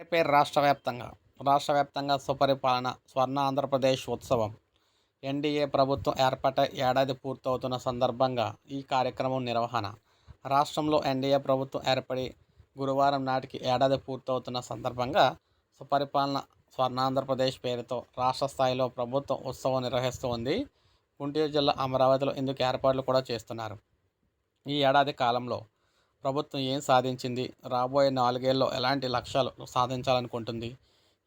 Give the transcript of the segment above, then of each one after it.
పేరు రాష్ట్ర వ్యాప్తంగా. రాష్ట్ర వ్యాప్తంగా సుపరిపాలన స్వర్ణ ఆంధ్రప్రదేశ్ ఉత్సవం. ఎన్డీఏ ప్రభుత్వం ఏర్పాట ఏడాది పూర్తవుతున్న సందర్భంగా ఈ కార్యక్రమం నిర్వహణ. రాష్ట్రంలో ఎన్డీఏ ప్రభుత్వం ఏర్పడి గురువారం నాటికి ఏడాది పూర్తవుతున్న సందర్భంగా సుపరిపాలన స్వర్ణ ఆంధ్రప్రదేశ్ పేరుతో రాష్ట్ర స్థాయిలో ప్రభుత్వం ఉత్సవం నిర్వహిస్తూ ఉంది. గుంటూరు జిల్లా అమరావతిలో ఇందుకు ఏర్పాట్లు కూడా చేస్తున్నారు. ఈ ఏడాది కాలంలో ప్రభుత్వం ఏం సాధించింది? రాబోయే నాలుగేళ్ళలో ఎలాంటి లక్ష్యాలు సాధించాలనుకుంటుంది?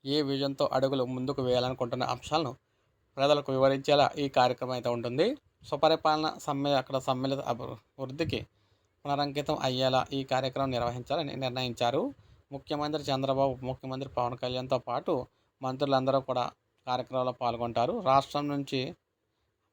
ఏ విజన్తో అడుగులు ముందుకు వేయాలనుకుంటున్న అంశాలను ప్రజలకు వివరించేలా ఈ కార్యక్రమం అయితే ఉంటుంది. సుపరిపాలన సమ్మె అక్కడ సమ్మిళిత అభివృద్ధికి పునరంకితం అయ్యేలా ఈ కార్యక్రమం నిర్వహించాలని నిర్ణయించారు. ముఖ్యమంత్రి చంద్రబాబు ముఖ్యమంత్రి పవన్ కళ్యాణ్తో పాటు మంత్రులందరూ కూడా కార్యక్రమంలో పాల్గొంటారు. రాష్ట్రం నుంచి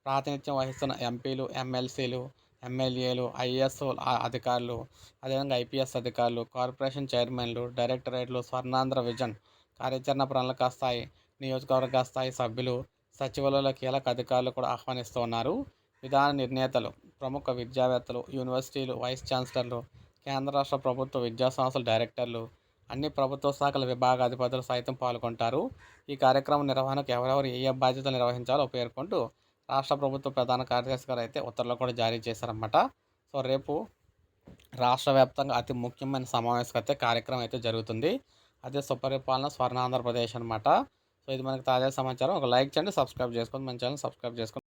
ప్రాతినిధ్యం వహిస్తున్న ఎంపీలు ఎమ్మెల్సీలు ఎమ్మెల్యేలు ఐఏఎస్ అధికారులు అదేవిధంగా ఐపీఎస్ అధికారులు కార్పొరేషన్ చైర్మన్లు డైరెక్టరేట్లు స్వర్ణాంధ్ర విజన్ కార్యాచరణ ప్రణాళిక స్థాయి నియోజకవర్గ స్థాయి సభ్యులు సచివాలయాల కీలక అధికారులు కూడా ఆహ్వానిస్తూ ఉన్నారు. విధాన నిర్ణేతలు ప్రముఖ విద్యావేత్తలు యూనివర్సిటీలు వైస్ ఛాన్సలర్లు కేంద్ర రాష్ట్ర ప్రభుత్వ విద్యా సంస్థల డైరెక్టర్లు అన్ని ప్రభుత్వ శాఖల విభాగాధిపతులు సైతం పాల్గొంటారు. ఈ కార్యక్రమం నిర్వహణకు ఎవరెవరు ఏ ఏ బాధ్యతలు నిర్వహించాలో పేర్కొంటూ రాష్ట్ర ప్రభుత్వ ప్రధాన కార్యదర్శి గారు అయితే ఉత్తర్వులు కూడా జారీ చేశారన్నమాట. సో రేపు రాష్ట్ర వ్యాప్తంగా అతి ముఖ్యమైన సమావేశం అయితే కార్యక్రమం అయితే జరుగుతుంది. అదే సుపరిపాలన స్వర్ణ ఆంధ్రప్రదేశ్ అనమాట సో ఇది మనకి తాజా సమాచారం. ఒక లైక్ చేయండి సబ్స్క్రైబ్ చేసుకోండి. మన ఛానల్ సబ్స్క్రైబ్ చేసుకోండి.